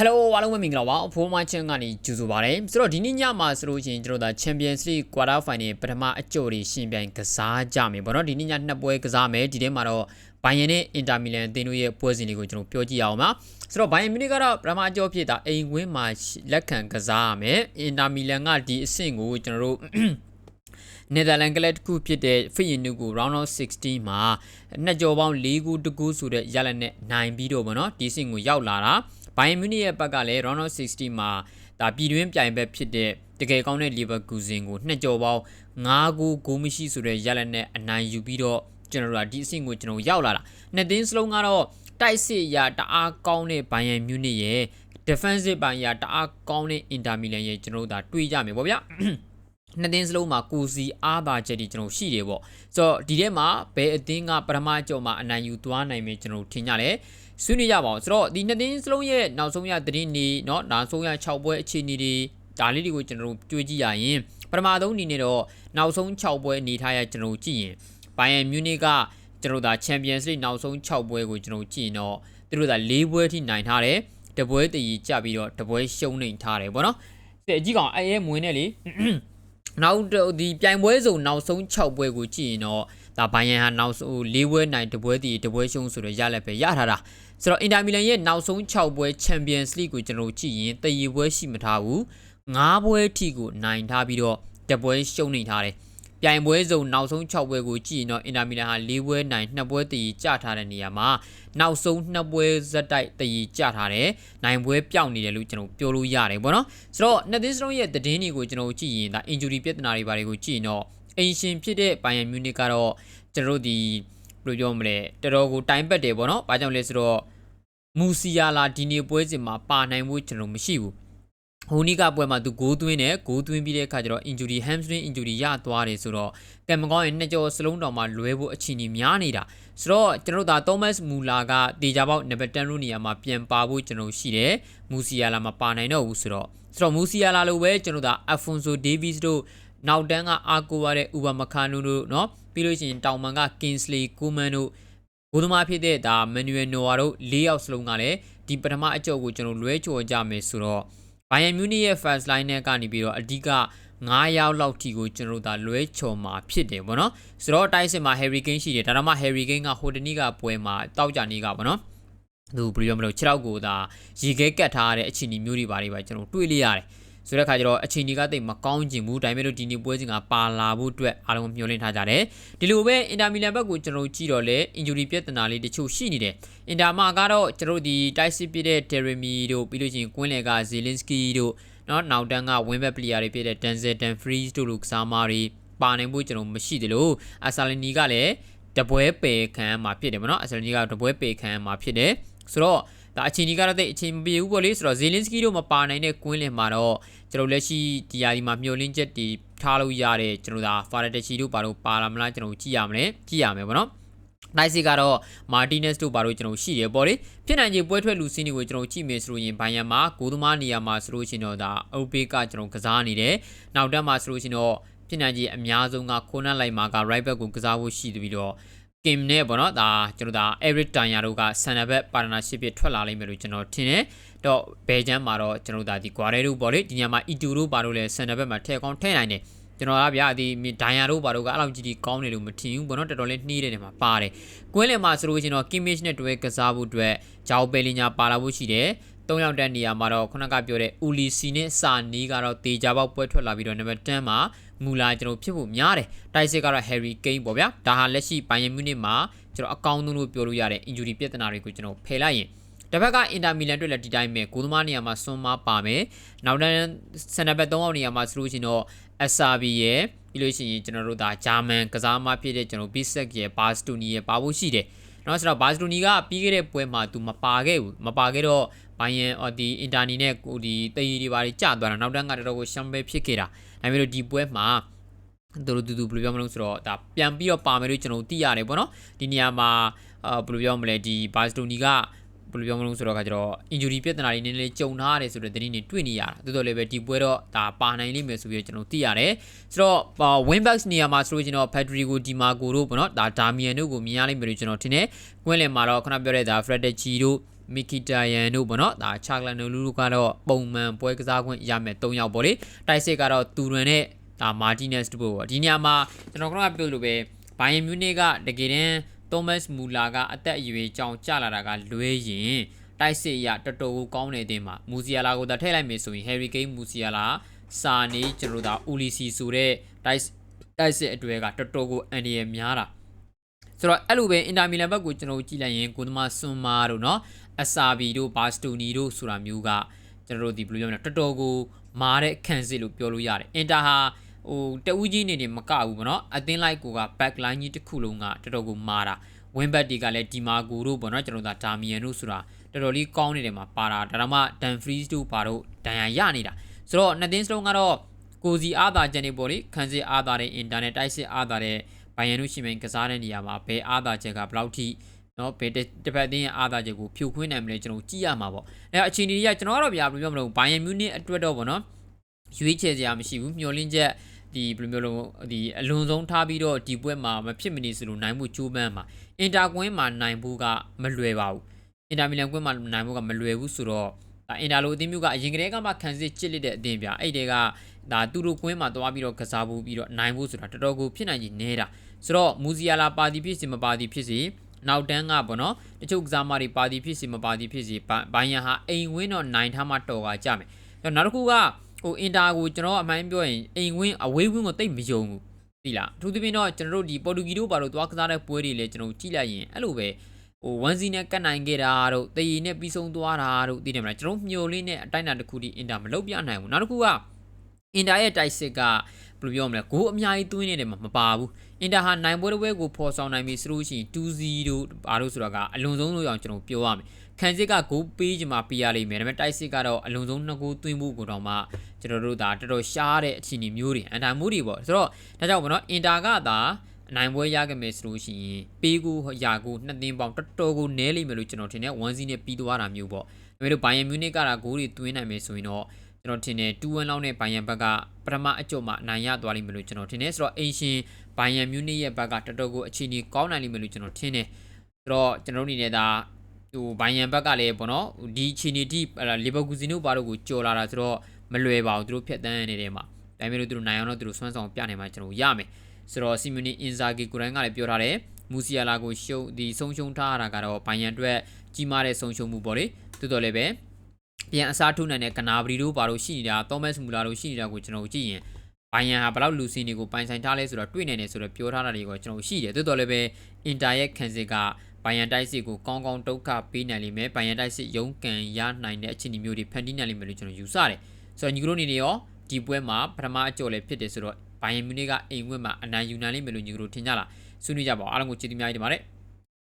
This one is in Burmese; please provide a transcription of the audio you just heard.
Hello အားလုံးပဲမင်္ဂလာပါအဖိုးမချန်ကနေကြိုဆိုပါရစေဆိုတော့ဒီနေ့ညမှာဆိုလို့ရှိရင်ကျွန်တော်တို့ဒါ Champions League Quarter Final ပထမအကြိုတွေရှင်ပြိုင်ကစားကြမယ်ပေါ့နော်ဒီနေ့ညနှစ်ပွဲကစားမယ်ဒီထဲမှာတော့ဘိုင်ယန်နဲ့အင်တာမီလန်အသင်းတို့ရဲ့ပွဲစဉ်တွေကိုကျွန်တော်ပြောကြည့်အောင်ပါဆိုတော့ဘိုင်ယန်မြူနစ်ကတော့ပထမအကြိုဖြစ်တာအိမ်ဝင်းမှာလက်ခံကစားရမယ်အင်တာမီလန်ကဒီအဆင့်ကိုကျွန်တော်တို့နယ်သာလန်ကလပ်တစ်ခုဖြစ်တဲ့ဖီယင်နူကို round of 16မှာနှစ်ကြော်ပေါင်း၄ခုတကူဆိုတဲ့ရလနဲ့နိုင်ပြီးတော့ဗောနော်ဒီစင်ကိုရောက်လာတာ ဘိုင်ယန်မြူနစ်ရဲ့ဘက်ကလည်း round of 16မှာဒါပြည်တွင်းပြိုင်ဘက်ဖြစ်တဲ့တကယ်ကောင်းတဲ့လီဗာကူဇင်ကိုနှစ်ကြော်ပေါင်း၅ခုဂိုးမရှိဆိုတဲ့ရလနဲ့အနိုင်ယူပြီးတော့ကျွန်တော်တို့ကဒီအဆင့်ကိုကျွန်တော်ရောက်လာတာနှစ်သင်းစလုံးကတော့တိုက်စစ်ရာတအားကောင်းတဲ့ဘိုင်ယန်မြူနစ်ရဲ့ defensive ဘိုင်ရာတအားကောင်းတဲ့ Inter Milan ရဲ့ကျွန်တော်တို့ဒါတွေးကြမယ်ပေါ့ဗျာနှစ်သင်းစလုံးမှာကိုစီအားပါချက်တွေကျွန်တော်ရှိတယ်ပေါ့ဆိုတော့ဒီထဲမှာဘယ်အသင်းကပထမကြော်မှာအနိုင်ယူသွားနိုင်မယ်ကျွန်တော်ထင်ကြတယ် ဆွေးနွေးကြပါအောင်ဆိုတော့ဒီနှစ်သင်းစလုံးရဲ့နောက်ဆုံးရသတင်းနေเนาะနောက်ဆုံးရ6ပွဲအခြေအနေတွေဒါလေးတွေကိုကျွန်တော်တို့ကြွေးကြည့်ရရင်ပထမဆုံးအနေနဲ့တော့နောက်ဆုံး6ပွဲအနေထားရကျွန်တော်ကြည့်ရင်ဘိုင်ယန်မြူနစ်ကကျွန်တော်ဒါချန်ပီယံစ်လိနောက်ဆုံး6ပွဲကိုကျွန်တော်ကြည့်ရင်တော့သူတို့က၄ပွဲထိနိုင်ထားတယ်တပွဲတည်ကြပြီးတော့တပွဲရှုံးနေထားတယ်ဗောနော်အကြည့်ကောင်အဲရဲမွေးနေလေနောက်ဒီပြိုင်ပွဲစုံနောက်ဆုံး6ပွဲကိုကြည့်ရင်တော့ ဒါဘိုင်ယန်ဟာနောက်ဆုံး၄ပွဲနိုင်တပွဲတည်တပွဲရှုံးဆိုတော့ရလက်ပဲရထားတာဆိုတော့အင်တာမီလန်ရဲ့နောက်ဆုံး6ပွဲချန်ပီယံစ်လိကိုကျွန်တော်ကြည့်ရင်တည်ပွဲရှိမထားဘူး9ပွဲထိကိုနိုင်ထားပြီးတော့တပွဲရှုံးနေထားတယ်ပြိုင်ပွဲစုံနောက်ဆုံး6ပွဲကိုကြည့်ရင်တော့အင်တာမီလန်ဟာ၄ပွဲနိုင်2ပွဲတည်ကြထားတဲ့နေရာမှာနောက်ဆုံး2ပွဲဇက်တိုက်တည်ကြထားတယ်နိုင်ပွဲပြောင်းနေတယ်လို့ကျွန်တော်ပြောလို့ရတယ်ပေါ့နော်ဆိုတော့နှစ်သင်းစလုံးရဲ့သတင်းတွေကိုကျွန်တော်ကြည့်ရင်ဒါ injury ပြဿနာတွေဘာတွေကိုကြည့်ရင်တော့ အင်ရှင်ဖြစ်တဲ့ဘိုင်ယန်မြူနစ်ကတော့ကျွန်တော်တို့ဒီဘယ်လိုပြောမလဲတော်တော်ကိုတိုင်ပတ်တယ်ပေါ့နော်။ဘာကြောင့်လဲဆိုတော့မူစီယာလာဒီနေ့ပွဲစဉ်မှာပါနိုင်ဖို့ကျွန်တော်မရှိဘူးဟိုနီကပွဲမှာသူဂိုးသွင်းတယ်ဂိုးသွင်းပြီးတဲ့အခါကျတော့ injury hamstring injury ရသွားတယ်ဆိုတော့ကံမကောင်းရင်နှစ်ကြောစလုံးတော်မှာလွဲဖို့အခြေအနေများနေတာဆိုတော့ကျွန်တော်တို့ဒါ Thomas Muller ကတေချာပေါက်နံပါတ်10လို့နေရာမှာပြန်ပါဖို့ကျွန်တော်ရှိတယ်မူစီယာလာမှာပါနိုင်တော့ဘူးဆိုတော့ဆိုတော့မူစီယာလာလိုပဲကျွန်တော်တို့ဒါ Alfonso Davies တို့ နောက်တန်းကအာကိုပါတဲ့ Uber Meccano တို့เนาะပြီးလို့ရှိရင်တောင်မန်က Kingsley Coman တို့ဘိုးသမားဖြစ်တဲ့ဒါ Manuel Neuer တို့၄ယောက်စလုံးကလည်းဒီပထမအကြော့ကိုကျွန်တော်လွဲချော်ကြမယ်ဆိုတော့ဘိုင်ယန်မြူနစ်ရဲ့ first line နဲ့ကနေပြီးတော့အဓိက9ရောက်လောက်ထိကိုကျွန်တော်တို့ဒါလွဲချော်မှာဖြစ်တယ်ဗောနော်ဆိုတော့တိုက်စစ်မှာ Harry Kane ရှိတယ်ဒါတော့မှ Harry Kane ကဟိုတနေ့ကပွဲမှာတောက်ကြနေကဗောနော်သူဘယ်လိုမလို့6ရောက်ကိုဒါရေခဲကတ်ထားတဲ့အခြေအနေမျိုးတွေပါတွေပါကျွန်တော်တွေ့လိုက်ရတယ် ဆိုတဲ့ခါကျတော့အချိန်ကြီးကတိတ်မကောင်းကျင်ဘူးဒါပေမဲ့လို့ဒီနေ့ပွဲစဉ်ကပါလာဖို့အတွက်အားလုံးမျှော်လင့်ထားကြတယ်ဒီလိုပဲအင်တာမီလန်ဘက်ကိုကျွန်တော်ကြည့်တော့လေအင်ဂျူရီပြဿနာလေးတချို့ရှိနေတယ်အင်တာမာကတော့ကျွန်တော်ဒီတိုက်စစ်ပြတဲ့တယ်ရမီတို့ပြီးလို့ချင်းကွင်းလယ်ကဇီလင်စကီတို့နော်နောက်တန်းကဝင်းဘက်ပလီယာတွေဖြစ်တဲ့ဒန်ဇယ်တန်ဖရီးတို့လိုကစားမားတွေပါနိုင်ဖို့ကျွန်တော်မရှိသလိုအဆာလနီကလည်းတပွဲပယ်ခံမှာဖြစ်တယ်ဗောနော်အဆာလနီကတပွဲပယ်ခံမှာဖြစ်တယ်ဆိုတော့ ဒါအချိန်ကြီးကတော့တိတ်အချိန်မပြေဘူးပေါ့လေဆိုတော့ဇီလင်စကီတို့မပါနိုင်တဲ့ကွင်းလင်မှာတော့ကျွန်တော်လက်ရှိဒီယာဒီမှာမျောလင်းချက်တွေထားလို့ရတဲ့ကျွန်တော်ဒါဖာရတချီတို့ပါတော့ပါလာမလားကျွန်တော်ကြည့်ရမယ်ကြည့်ရမယ်ပေါ့နော်နိုင်စီကတော့မာတီနက်စ်တို့ဘာလို့ကျွန်တော်ရှိတယ်ပေါ့လေဖြစ်နိုင်ခြေပွဲထွက်လူစင်းတွေကိုကျွန်တော်ကြည့်မယ်ဆိုလို့ရင်ဘိုင်ယန်မှာဂိုးသမားနေရာမှာဆိုလို့ရှိရင်တော့ဒါအုပ်ပေးကကျွန်တော်ကစားနေတယ်နောက်တက်မှာဆိုလို့ရှိရင်တော့ဖြစ်နိုင်ခြေအများဆုံးကခိုးနက်လိုက်မှာက right back ကိုကစားဖို့ရှိပြီးတော့ ကင်နဲ့ပေါ့နော်ဒါကျွန်တော်ဒါ Eric Dyer တို့က center back partnership ဖြစ်ထွက်လာလိမ့်မယ်လို့ကျွန်တော်ထင်တယ်တော့ဘယ်ချမ်းမှာတော့ကျွန်တော်ဒါဒီ Guardiola ပေါ့လေဒီညမှာ Itu တို့ပါလို့လဲ center back မှာထည့်ကောင်းထည့်နိုင်တယ်ကျွန်တော်ကဗျာဒီဒိုင်ယာတို့ဘာတို့ကအဲ့လောက်ကြီးကြီးကောင်းတယ်လို့မထင်ဘူးဘောနော်တော်တော်လေးနှီးတယ်နေမှာပါတယ်ကွင်းလယ်မှာဆိုလို့ရှိရင်တော့ Kimmich နဲ့တွဲကစားဖို့အတွက်ဂျောက်ပယ်လီညာပါလာဖို့ရှိတယ်၃ယောက်တက်နေရာမှာတော့ခုနကပြောတဲ့ဦးလီစီနဲ့စာနီးကတော့တေချာပေါက်ပွဲထွက်လာပြီးတော့နံပါတ်10မှာ မူလာကျွန်တော်ဖြစ်ဖို့များတယ်တိုက်စစ်ကတော့ Harry Kane ပေါ့ဗျာဒါဟာလက်ရှိဘိုင်ယန်မြူနစ်မှာကျွန်တော်အကောင်းဆုံးလို့ပြောလို့ရတဲ့ injury ပြဿနာတွေကိုကျွန်တော်ဖယ်လိုက်ရင်တစ်ဖက်ကအင်တာမီလန်တွေ့လက်ဒီတိုင်းပဲကိုသမားနေရာမှာစွန်မာပါမယ်နောက်တန်းစန်နဘက်3အောက်နေရာမှာဆိုလို့ရှိရင်တော့ SRB ရဲ့ပြီးလို့ရှိရင်ကျွန်တော်တို့ဒါဂျာမန်ကစားမဖြစ်တဲ့ကျွန်တော်ဘီဆက်ရဲ့ဘာစတူနီရဲ့ပါဖို့ရှိတယ်နော်ဆိုတော့ဘာစတူနီကပြီးခဲ့တဲ့ပွဲမှာသူမပါခဲ့ဘူးမပါခဲ့တော့ဘိုင်ယန်အော်ဒီအင်တာနီနဲ့ကိုဒီတည်ရီတွေပါကျသွားတာနောက်တန်းကတော်တော်ကိုရှမ်ပဲဖြစ်ခဲ့တာ ဒါပေမဲ့လို့ဒီပွဲမှာသူတို့တူတူဘယ်လိုပြောမလို့ဆိုတော့ဒါပြန်ပြီးတော့ပါမယ်လို့ကျွန်တော်သိရတယ်ပေါ့နော်ဒီနေရာမှာအာဘယ်လိုပြောမလဲဒီဘာစတိုနီကဘယ်လိုပြောမလို့ဆိုတော့ကကျတော့ injury ပြဿနာတွေနည်းနည်းကြုံထားရတယ်ဆိုတဲ့သတင်းတွေတွေ့နေရတာတိုးတော်လည်းပဲဒီပွဲတော့ဒါပါနိုင်လိမ့်မယ်ဆိုပြီးတော့ကျွန်တော်သိရတယ်ဆိုတော့ Winbacks နေရာမှာဆိုလို့ကျွန်တော် Federico Di Marco တို့ပေါ့နော်ဒါ Damian တို့ကိုမြင်ရလိမ့်မယ်လို့ကျွန်တော်ထင်တယ်ကွင်းလယ်မှာတော့ခုနပြောတဲ့ဒါ Frederici တို့ မီကီတာယန်တို့ပေါ့နော်ဒါချာကလန်နိုလူတို့ကတော့ပုံမှန်ပွဲကစားခွင့်ရမယ်၃ယောက်ပေါ့လေတိုက်စစ်ကတော့တူရန်နဲ့ဒါမာတီနက်စ်တို့ပေါ့ဒီနေရာမှာကျွန်တော်ကတော့ပြောလို့ပဲဘိုင်ယန်မြူနစ်ကတကယ်တမ်းသောမတ်မူလာကအသက်အရွယ်ကြောင်ကျလာတာကလွဲရင်တိုက်စစ်ရတော်တော်ကိုကောင်းနေတဲ့မှာမူစီယာလာကိုသာထည့်လိုက်မယ်ဆိုရင် Harry Kane မူစီယာလာစာနေကျွန်တော်တို့ဒါ Ulisi ဆိုတဲ့တိုက်တိုက်စစ်အတွေ့ကတော်တော်ကိုအန်ဒီရများတာဆိုတော့အဲ့လိုပဲအင်တာမီလန်ဘက်ကိုကျွန်တော်တို့ကြည့်လိုက်ရင်ကိုသမားဆွန်မာတို့เ SRB တို့ဘာစတူနီတို့ဆိုတာမျိုးကကျွန်တော်တို့ဒီဘယ်လိုပြောမလဲတော်တော်ကိုမားတဲ့ခံစစ်လို့ပြောလို့ရတယ်အင်တာဟာဟိုတဦးကြီးနေနေမကဘူးဗောနော်အသင်းလိုက်ကိုက back line ကြီးတစ်ခုလုံးကတော်တော်ကိုမာတာ win back တွေကလည်းဒီမာဂိုတို့ဗောနော်ကျွန်တော်တို့ဒါဒါမီယန်တို့ဆိုတာတော်တော်လေးကောင်းနေတယ်မှာပါတာဒါမှ Dan Freeze တို့ပါတို့ဒဏ်ရာရနေတာဆိုတော့နှစ်သင်းစလုံးကတော့ကိုစီအားသာကြံနေပေါ့လေခန်းစစ်အားသာတဲ့ internet တိုက်စစ်အားသာတဲ့ဘိုင်ယန်တို့ရှိမှန်ကစားတဲ့နေရာမှာဘယ်အားသာချက်ကဘယ်လောက်ထိ နော်ဘယ်တစ်ဖက်အသင်းရဲ့အားသာချက်ကိုဖြိုခွင်းနိုင်မလဲကျွန်တော်ကြည့်ရမှာပေါ့အဲအခြေအနေတွေကကျွန်တော်ကတော့ဗျာဘယ်လိုပြောမလို့ဘိုင်ယန်မြူနစ်အတွက်တော့ဗောနော်ရွေးချယ်စရာမရှိဘူးမျှော်လင့်ချက်ဒီဘယ်လိုမျိုးလို့ဒီအလွန်ဆုံးထားပြီးတော့ဒီပွဲမှာမဖြစ်မနေစလို့နိုင်မှုကြိုးပမ်းမှာအင်တာကွင်းမှာနိုင်ဖို့ကမလွယ်ပါဘူးအင်တာမီလန်ကွင်းမှာနိုင်ဖို့ကမလွယ်ဘူးဆိုတော့ဒါအင်တာလိုအသင်းမျိုးကအရင်ကတည်းကမှခံစစ်ချစ်လက်တဲ့အသင်းပြအဲ့တဲကဒါသူတို့ကွင်းမှာသွားပြီးတော့ကစားဖို့ပြီးတော့နိုင်ဖို့ဆိုတာတော်တော်ကိုဖြစ်နိုင်ကြီးနေတာဆိုတော့မူဇီယာလာပါတီဖြစ်စီမပါတီဖြစ်စီ နောက်တန်းကပေါ့နော်တချို့ကစားမတွေပါတီဖြစ်စီမပါတီဖြစ်စီဘိုင်ယန်ဟာအိမ်ဝင်းတော့နိုင်ထားမှတော်ကကြမယ်အဲ့နောက်တစ်ခုကဟိုအင်တာကိုကျွန်တော်အမှန်ပြောရင်အိမ်ဝင်းအဝေးဝင်းကိုတိတ်မယုံဘူးသိလားအထူးသဖြင့်တော့ကျွန်တော်တို့ဒီပေါ်တူဂီတို့ဘာလို့သွားကစားတဲ့ပွဲတွေလည်းကျွန်တော်ကြည့်လိုက်ရင်အဲ့လိုပဲဟိုဝန်စီနဲ့ကတ်နိုင်ခဲ့တာတို့တရီနဲ့ပြီးဆုံးသွားတာတို့သိတယ်မလားကျွန်တော်မျိုလေးနဲ့အတိုင်းအတာတစ်ခုဒီအင်တာမလုပ်ပြနိုင်ဘူးနောက်တစ်ခုက အင်တာရဲ့တိုက်စစ်ကဘယ်လိုပြောမလဲဂိုးအများကြီးသွင်းနေတယ်မှာမပါဘူးအင်တာဟာနိုင်ပွဲတစ်ပွဲကိုဖော်ဆောင်နိုင်ပြီဆိုလို့ရှိရင်2-0တို့ဘာလို့ဆိုတာကအလွန်ဆုံးလို့အောင်ကျွန်တော်ပြောရမယ်ခံစစ်ကဂိုးပေးချင်မှပေးရလိမ့်မယ်ဒါပေမဲ့တိုက်စစ်ကတော့အလွန်ဆုံးနှစ်ဂိုးသွင်းဖို့ကိုတော့မှကျွန်တော်တို့ဒါတော်တော်ရှားတဲ့အခြေအနေမျိုးတွေအန်တာမျိုးတွေပေါ့ဆိုတော့ဒါကြောင့်ပေါ့နော်အင်တာကသာနိုင်ပွဲရခဲ့မယ်ဆိုလို့ရှိရင်ပေးကိုရာကိုနှစ်သင်းပေါင်းတော်တော်ကိုနဲလိမ့်မယ်လို့ကျွန်တော်ထင်တယ်1စီနဲ့ပြီးသွားတာမျိုးပေါ့ဒါပေမဲ့ဘိုင်ယန်မြူနစ်ကတာဂိုးတွေသွင်းနိုင်မယ်ဆိုရင်တော့ ကျွန်တော်ထင်တယ်2-1လောက်နဲ့ဘိုင်ယန်ဘက်ကပထမအကြိုမှာနိုင်ရသွားလိမ့်မယ်လို့ကျွန်တော်ထင်တယ်ဆိုတော့အင်ရှင်ဘိုင်ယန်မြူနစ်ရဲ့ဘက်ကတော်တော်ကိုအခြေအနေကောင်းနိုင်လိမ့်မယ်လို့ကျွန်တော်ထင်တယ်ဆိုတော့ကျွန်တော်အနေနဲ့ဒါဟိုဘိုင်ယန်ဘက်ကလည်းပေါ့နော်ဒီအခြေအနေဒီလီဗာပူးဇီနိုဘာတို့ကိုကြော်လာတာဆိုတော့မလွယ်ပါဘူးသူတို့ဖြတ်တန်းနေတယ်မှာဒါပေမဲ့လို့သူတို့နိုင်အောင်တော့သူတို့စွမ်းဆောင်ပြနိုင်မှာကျွန်တော်ရမယ်ဆိုတော့စီမီနီအင်ဇာဂီကိုရိုင်းကလည်းပြောထားတယ်မူစီယာလာကိုရှုံးဒီဆုံးရှုံးထားရတာကတော့ဘိုင်ယန်အတွက်ကြီးမားတဲ့ဆုံးရှုံးမှုပေါ့လေတိုးတော်လည်းပဲ ပြန်အစားထိုးနိုင်တဲ့ကနာဘရီတို့ဘာလို့ရှိနေတာသောမတ်မူလာတို့ရှိနေတာကိုကျွန်တော်ကြည့်ရင်ဘိုင်ယန်ဟာဘယ်လောက်လူစီတွေကိုပိုင်ဆိုင်ထားလဲဆိုတော့တွေ့နေတယ်ဆိုတော့ပြောထားတာတွေကိုကျွန်တော်ရှိတယ်တိုးတော်လည်းပဲအင်တာရဲ့ခံစစ်ကဘိုင်ယန်တိုက်စစ်ကိုကောင်းကောင်းဒုက္ခပေးနိုင်လိမ့်မယ်ဘိုင်ယန်တိုက်စစ်ရုန်းကန်ရနိုင်တဲ့အခြေအနေမျိုးတွေဖန်တီးနိုင်လိမ့်မယ်လို့ကျွန်တော်ယူဆတယ်ဆိုတော့ညီကတို့အနေနဲ့ရောဒီပွဲမှာပထမအကြော်လည်းဖြစ်တယ်ဆိုတော့ဘိုင်ယန်မြူနစ်ကအိမ်ဝက်မှာအနိုင်ယူနိုင်လိမ့်မယ်လို့ညီကတို့ထင်ကြလားဆွေးနွေးကြပါဦးအားလုံးကိုကျေးဇူးများကြီးတင်ပါတယ်